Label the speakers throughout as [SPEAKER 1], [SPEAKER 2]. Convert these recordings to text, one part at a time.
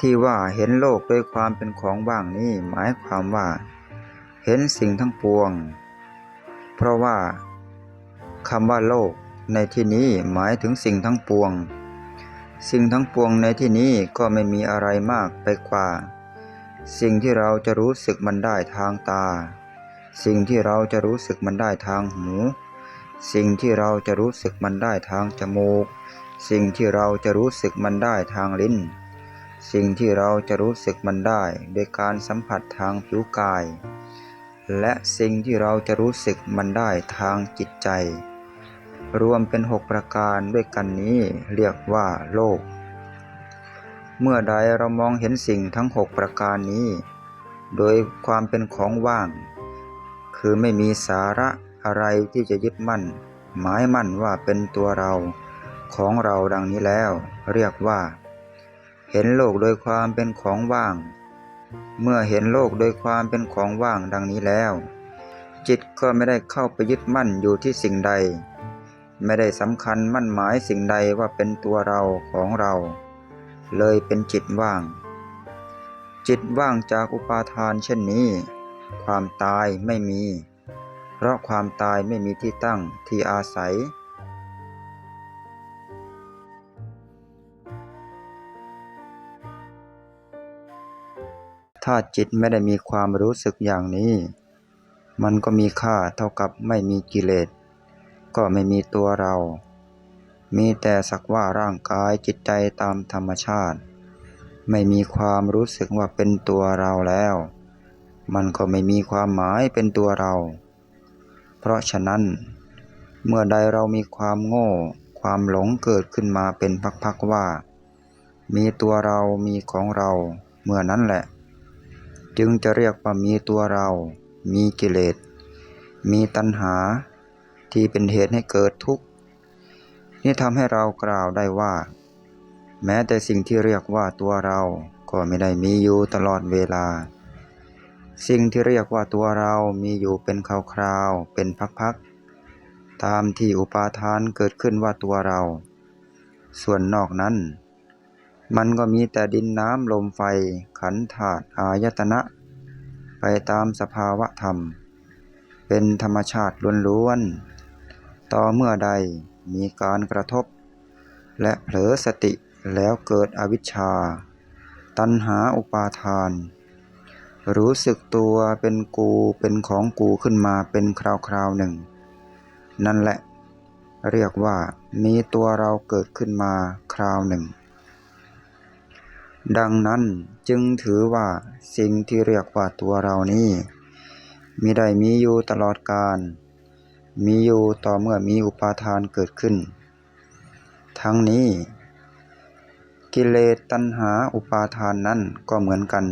[SPEAKER 1] ที่ว่าเห็นโลกโดยความเป็นของว่างนี้หมายความว่า เห็นสิ่งทั้งปวง เพราะว่าคำว่าโลกในที่นี้หมายถึงสิ่งทั้งปวง สิ่งทั้งปวงในที่นี้ก็ไม่มีอะไรมากไปกว่า สิ่งที่เราจะรู้สึกมันได้ทางตา สิ่งที่เราจะรู้สึกมันได้ทางหู สิ่งที่เราจะรู้สึกมันได้ทางจมูก สิ่งที่เราจะรู้สึกมันได้ทางลิ้น สิ่งที่เราจะรู้สึกมันได้โดยการสัมผัสทางผิวกาย และสิ่งที่เราจะรู้สึกมันได้ทางจิตใจ รวมเป็นหกประการด้วยกันนี้เรียกว่าโลก เมื่อใดเรามองเห็นสิ่งทั้งหกประการนี้ โดยความเป็นของว่าง คือไม่มีสาระอะไรที่จะยึดมั่น หมายมั่นว่าเป็นตัวเราของเราดังนี้แล้ว เรียกว่า เห็นโลกโดยความเป็นของว่าง เมื่อเห็นโลกโดยความเป็นของว่างดังนี้แล้ว จิตก็ไม่ได้เข้าไปยึดมั่นอยู่ที่สิ่งใด ไม่ได้สำคัญมั่นหมายสิ่งใดว่าเป็นตัวเราของเรา เลยเป็นจิตว่าง จิตว่างจากอุปาทานเช่นนี้ ความตายไม่มี เพราะความตายไม่มีที่ตั้งที่อาศัย ถ้าจิตไม่ได้มีความรู้สึกอย่างนี้ มันก็มีค่าเท่ากับไม่มีกิเลส ก็ไม่มีตัวเรา มีแต่สักว่าร่างกายจิตใจตามธรรมชาติ ไม่มีความรู้สึกว่าเป็นตัวเราแล้ว มันก็ไม่มีความหมายเป็นตัวเรา เพราะฉะนั้น เมื่อใดเรามีความโง่ ความหลงเกิดขึ้นมาเป็นพักๆว่า มีตัวเรามีของเราเมื่อนั้นแหละ จึงจะเรียกว่ามีตัวเรา มีกิเลส มีตัณหา ที่เป็นเหตุให้เกิดทุกข์ นี่ทำให้เรากล่าวได้ว่า แม้แต่สิ่งที่เรียกว่าตัวเราก็ไม่ได้มีอยู่ตลอดเวลา สิ่งที่เรียกว่าตัวเรามีอยู่เป็นคราวๆ เป็นพักๆ ตามที่อุปาทานเกิดขึ้นว่าตัวเรา ส่วนนอกนั้น มันก็มีแต่ดินน้ำลมไฟ ขันธาตุอายตนะ ไปตามสภาวะธรรม เป็นธรรมชาติล้วนๆ ต่อเมื่อใดมีการกระทบ และเผลอสติแล้วเกิดอวิชชา ตัณหาอุปาทาน รู้สึกตัวเป็นกูเป็นของกูขึ้นมาเป็นคราวๆหนึ่ง นั่นแหละ เรียกว่ามีตัวเราเกิดขึ้นมาคราวหนึ่ง ดังนั้นจึงถือว่าสิ่งที่เรียกว่าตัวเรานี้มิได้มีอยู่ตลอดกาลมีอยู่ต่อเมื่อมีอุปาทานเกิดขึ้น ทั้งนี้ กิเลสตัณหาอุปาทานนั้นก็เหมือนกัน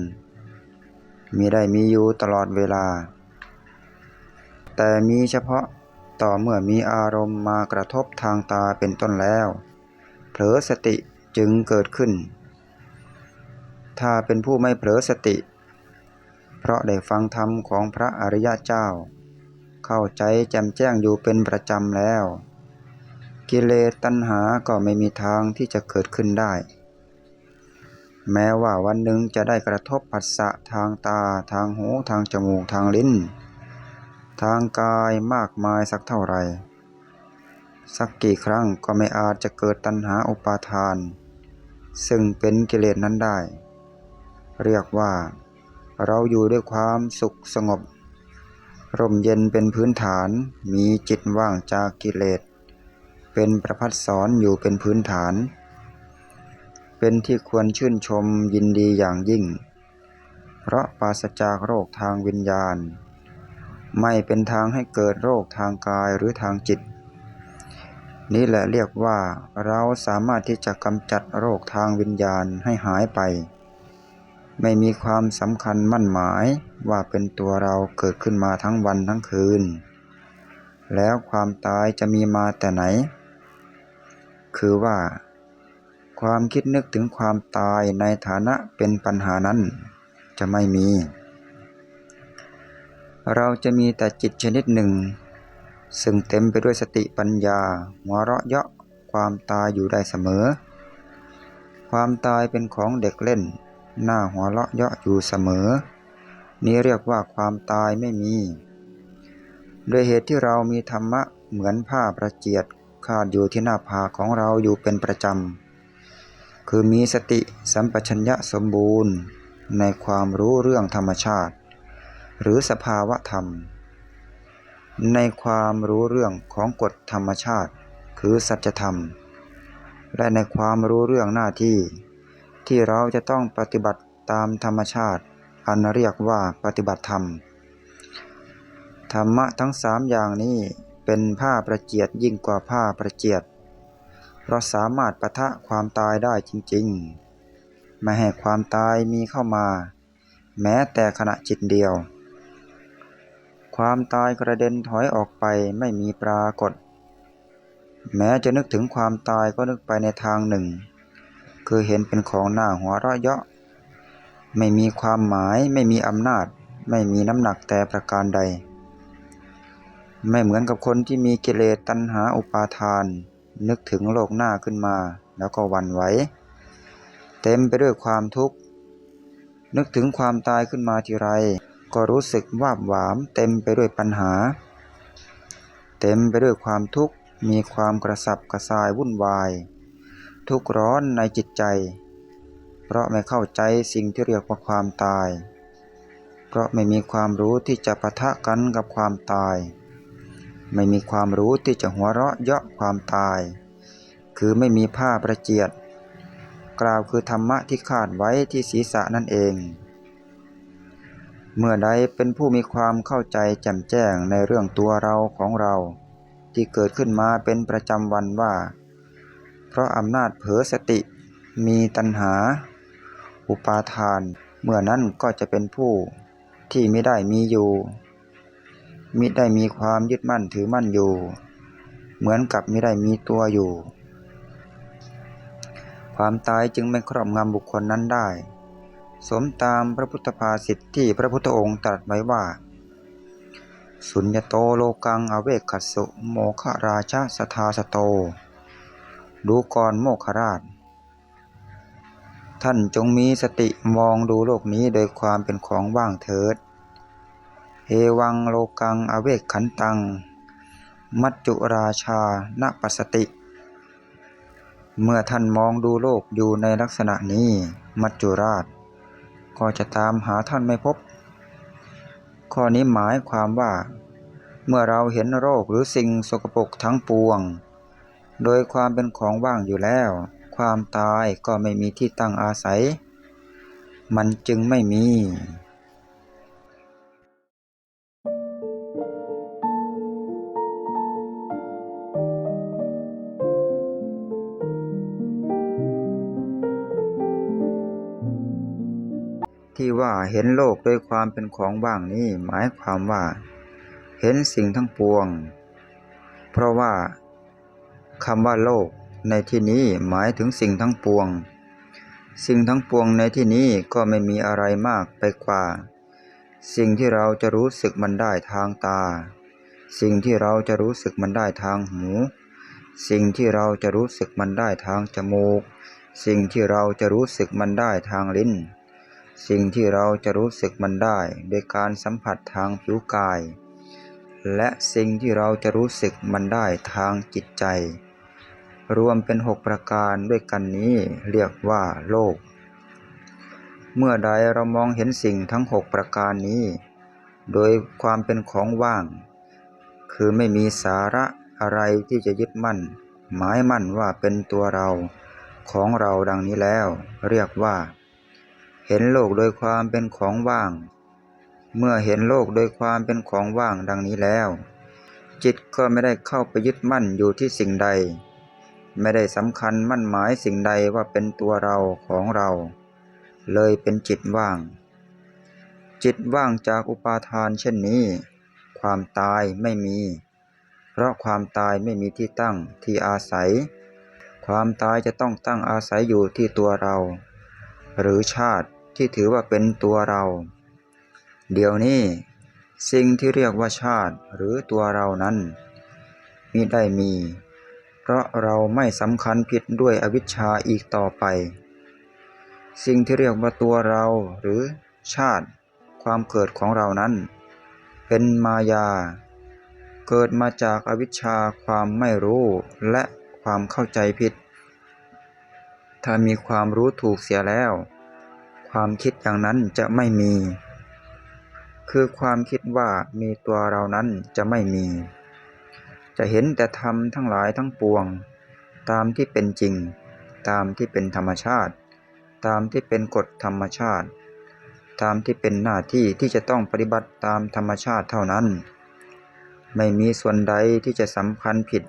[SPEAKER 1] มีได้มีอยู่ตลอดเวลา แต่มีเฉพาะต่อเมื่อมีอารมณ์มากระทบทางตาเป็นต้นแล้ว เผลอสติจึงเกิดขึ้น ถ้าเป็นผู้ไม่เผลอสติ เพราะได้ฟังธรรมของพระอริยเจ้า เข้าใจแจ่มแจ้งอยู่เป็นประจำแล้ว กิเลสตัณหาก็ไม่มีทางที่จะเกิดขึ้นได้ แม้ว่าวันหนึ่งจะได้กระทบผัสสะทางตา ทางหู ทางจมูก ทางลิ้น ทางกายมากมายสักเท่าไหร่ สักกี่ครั้งก็ไม่อาจจะเกิดตัณหาอุปาทาน ซึ่งเป็นกิเลสนั้นได้ เรียกว่า เราอยู่ด้วยความสุขสงบ ร่มเย็นเป็นพื้นฐาน มีจิตว่างจากกิเลส เป็นประพัดสอนอยู่เป็นพื้นฐาน เป็นที่ควรชื่นชมยินดีอย่างยิ่ง เพราะปราศจากโรคทางวิญญาณ ไม่เป็นทางให้เกิดโรคทางกายหรือทางจิต นี่แหละเรียกว่าเราสามารถที่จะกำจัดโรคทางวิญญาณให้หายไป ไม่มีความสำคัญมั่นหมายว่าเป็นตัวเราเกิดขึ้นมาทั้งวันทั้งคืน แล้วความตายจะมีมาแต่ไหน คือว่า ความคิดนึกถึงความตายในฐานะเป็นปัญหานั้นจะไม่มี เราจะมีแต่จิตชนิดหนึ่ง ซึ่งเต็มไปด้วยสติปัญญาหัวเราะเยาะความตายอยู่ได้เสมอ ความตายเป็นของเด็กเล่น หน้าหัวเราะเยาะอยู่เสมอ นี้เรียกว่าความตายไม่มี โดยเหตุที่เรามีธรรมะเหมือนผ้าประเจียดคาดอยู่ที่หน้าผากของเราอยู่เป็นประจำ คือมีสติสัมปชัญญะสมบูรณ์ ในความรู้เรื่องธรรมชาติ หรือสภาวะธรรม ในความรู้เรื่องของกฎธรรมชาติ คือสัจธรรม และในความรู้เรื่องหน้าที่ ที่เราจะต้องปฏิบัติตามธรรมชาติ อันเรียกว่าปฏิบัติธรรม ธรรมะทั้งสามอย่างนี้เป็นผ้าประเจียดยิ่งกว่าผ้าประเจียด เพราะสามารถปะทะความตายได้จริงๆไม่ให้ความตายมีเข้ามา แม้แต่ขณะจิตเดียว ความตายกระเด็นถอยออกไปไม่มีปรากฏ แม้จะนึกถึงความตายก็นึกไปในทางหนึ่ง คือเห็นเป็นของหน้าหัวเราะเยาะ ไม่มีความหมายไม่มีอำนาจ ไม่มีน้ำหนักแต่ประการใด ไม่เหมือนกับคนที่มีกิเลสตัณหาอุปาทาน นึกถึงโลกหน้าขึ้นมา แล้วก็วันไหว เต็มไปด้วยความทุกข์ นึกถึงความตายขึ้นมาทีไร ก็รู้สึกวาบหวาม เต็มไปด้วยปัญหา เต็มไปด้วยความทุกข์ มีความกระสับกระส่ายวุ่นวาย ทุกข์ร้อนในจิตใจ เพราะไม่เข้าใจสิ่งที่เรียกว่าความตาย เพราะไม่มีความรู้ที่จะปะทะกันกับความตาย ไม่มีความรู้ที่จะหัวเราะเยาะความตาย คือไม่มีผ้าประเจียด กล่าวคือธรรมะที่คาดไว้ที่ศีรษะนั่นเอง เมื่อใดเป็นผู้มีความเข้าใจแจ่มแจ้งในเรื่องตัวเราของเรา ที่เกิดขึ้นมาเป็นประจำวันว่า เพราะอำนาจเผลอสติมีตัณหา อุปาทาน เมื่อนั้นก็จะเป็นผู้ที่ไม่ได้มีอยู่ มิได้มีความยึดมั่นถือมั่นอยู่ เหมือนกับม่ได้มีตัวอยู่ ความตายจึงไม่ครอบงำบุคคลนั้นได้ สมตามพระพุทธภาษิตที่พระพุทธองค์ตรัสไว้ว่า สุญญโตโลกังอเวกขัสสุโมคราชาสทาสโต ดูก่อนโมคราช ท่านจงมีสติมองดูโลกนี้โดยความเป็นของว่างเถิด เอวังโลกังอเวกขันตัง มัจจุราชาณปัสสติ เมื่อท่านมองดูโลกอยู่ในลักษณะนี้ มัจจุราช ก็จะตามหาท่านไม่พบ ข้อนี้หมายความว่า เมื่อเราเห็นโรคหรือสิ่งสกปรกทั้งปวง โดยความเป็นของว่างอยู่แล้ว ความตายก็ไม่มีที่ตั้งอาศัย มันจึงไม่มี ที่ว่าเห็นโลกโดยความเป็นของว่างนี้หมายความว่า เห็นสิ่งทั้งปวง เพราะว่าคำว่าโลกในที่นี้หมายถึงสิ่งทั้งปวง สิ่งทั้งปวงในที่นี้ก็ไม่มีอะไรมากไปกว่า สิ่งที่เราจะรู้สึกมันได้ทางตา สิ่งที่เราจะรู้สึกมันได้ทางหู สิ่งที่เราจะรู้สึกมันได้ทางจมูก สิ่งที่เราจะรู้สึกมันได้ทางลิ้น สิ่งที่เราจะรู้สึกมันได้โดยการสัมผัสทางผิวกาย และสิ่งที่เราจะรู้สึกมันได้ทางจิตใจ รวมเป็นหกประการด้วยกันนี้เรียกว่าโลก เมื่อใดเรามองเห็นสิ่งทั้งหกประการนี้ โดยความเป็นของว่าง คือไม่มีสาระอะไรที่จะยึดมั่น หมายมั่นว่าเป็นตัวเราของเราดังนี้แล้ว เรียกว่า เห็นโลกโดยความเป็นของว่าง เมื่อเห็นโลกโดยความเป็นของว่างดังนี้แล้ว จิตก็ไม่ได้เข้าไปยึดมั่นอยู่ที่สิ่งใด ไม่ได้สำคัญมั่นหมายสิ่งใดว่าเป็นตัวเราของเรา เลยเป็นจิตว่าง จิตว่างจากอุปาทานเช่นนี้ ความตายไม่มี เพราะความตายไม่มีที่ตั้งที่อาศัย ความตายจะต้องตั้งอาศัยอยู่ที่ตัวเราหรือชาติ ที่ถือว่าเป็นตัวเรา เดี๋ยวนี้ สิ่งที่เรียกว่าชาติหรือตัวเรานั้นมิได้มี เพราะเราไม่สำคัญผิดด้วยอวิชชาอีกต่อไป สิ่งที่เรียกว่าตัวเราหรือชาติ ความเกิดของเรานั้น เป็นมายา เกิดมาจากอวิชชาความไม่รู้และความเข้าใจผิด ถ้ามีความรู้ถูกเสียแล้ว ความคิดอย่างนั้นจะไม่มี คือความคิดว่ามีตัวเรานั้นจะไม่มี จะเห็นแต่ธรรมทั้งหลายทั้งปวง ตามที่เป็นจริง ตามที่เป็นธรรมชาติ ตามที่เป็นกฎธรรมชาติ ตามที่เป็นหน้าที่ที่จะต้องปฏิบัติตามธรรมชาติเท่านั้น ไม่มีส่วนใดที่จะสำคัญผิด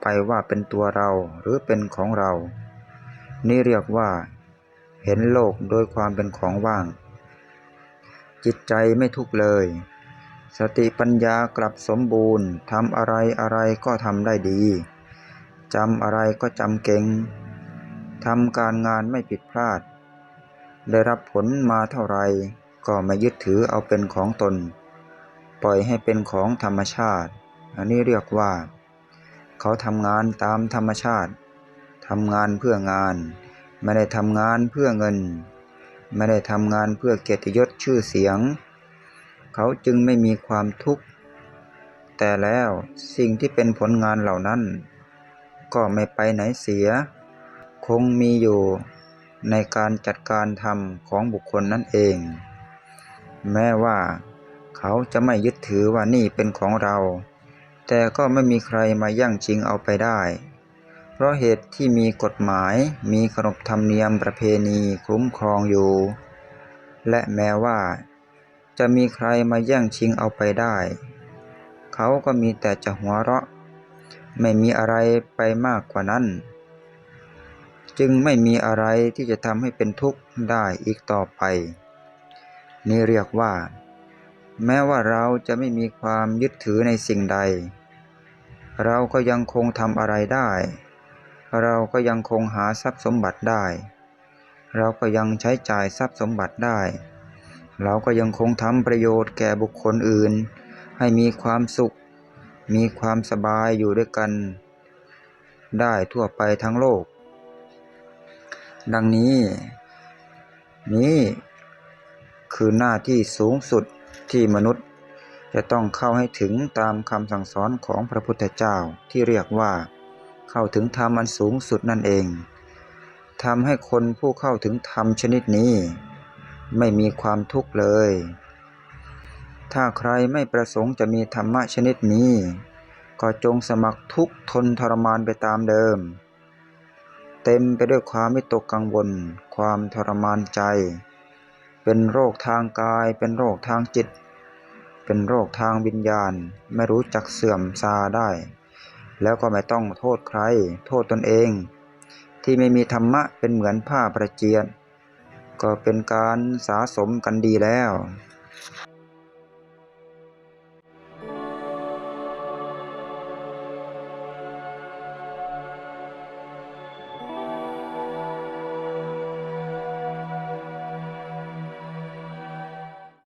[SPEAKER 1] ไปว่าเป็นตัวเราหรือเป็นของเรา นี่เรียกว่า เห็นโลกโดยความเป็นของว่าง จิตใจไม่ทุกข์เลย สติปัญญากลับสมบูรณ์ทำอะไรอะไรก็ทำได้ดีจำอะไรก็จำเก่งทำการงานไม่ผิดพลาด ได้รับผลมาเท่าไรก็ไม่ยึดถือเอาเป็นของตน ปล่อยให้เป็นของธรรมชาติ อันนี้เรียกว่า เขาทำงานตามธรรมชาติทำงานเพื่องาน ไม่ได้ทำงานเพื่อเงิน ไม่ได้ทำงานเพื่อเกียรติยศชื่อเสียง เขาจึงไม่มีความทุกข์ แต่แล้วสิ่งที่เป็นผลงานเหล่านั้น ก็ไม่ไปไหนเสีย คงมีอยู่ในการจัดการทำของบุคคลนั่นเอง แม้ว่าเขาจะไม่ยึดถือว่านี่เป็นของเรา แต่ก็ไม่มีใครมายั่งชิงเอาไปได้ เพราะเหตุที่มีกฎหมายมีขนบธรรมเนียมประเพณีคุ้มครองอยู่ และแม้ว่า จะมีใครมาแย่งชิงเอาไปได้ เขาก็มีแต่จะหัวเราะ ไม่มีอะไรไปมากกว่านั้น จึงไม่มีอะไรที่จะทำให้เป็นทุกข์ได้อีกต่อไป นี่เรียกว่า แม้ว่าเราจะไม่มีความยึดถือในสิ่งใด เราก็ยังคงทำอะไรได้ เราก็ยังคงหาทรัพย์สมบัติได้ เราก็ยังใช้จ่ายทรัพย์สมบัติได้ เราก็ยังคงทำประโยชน์แก่บุคคลอื่น ให้มีความสุข มีความสบายอยู่ด้วยกัน ได้ทั่วไปทั้งโลก ดังนี้ นี้คือหน้าที่สูงสุดที่มนุษย์จะต้องเข้าให้ถึงตามคำสั่งสอนของพระพุทธเจ้าที่เรียกว่า เข้าถึงธรรมอันสูงสุดนั่นเองทำให้คนผู้เข้าถึงธรรมชนิดนี้ ไม่มีความทุกข์เลย ถ้าใครไม่ประสงค์จะมีธรรมะชนิดนี้ ก็จงสมัครทุกข์ทนทรมานไปตามเดิม เต็มไปด้วยความไม่ตกกังวล ความทรมานใจ เป็นโรคทางกาย เป็นโรคทางจิต เป็นโรคทางวิญญาณ ไม่รู้จักเสื่อมซาได้ แล้วก็ไม่ต้องโทษใคร โทษตนเอง ที่ไม่มีธรรมะเป็นเหมือนผ้าประเจียน ก็เป็นการสะสมกันดีแล้ว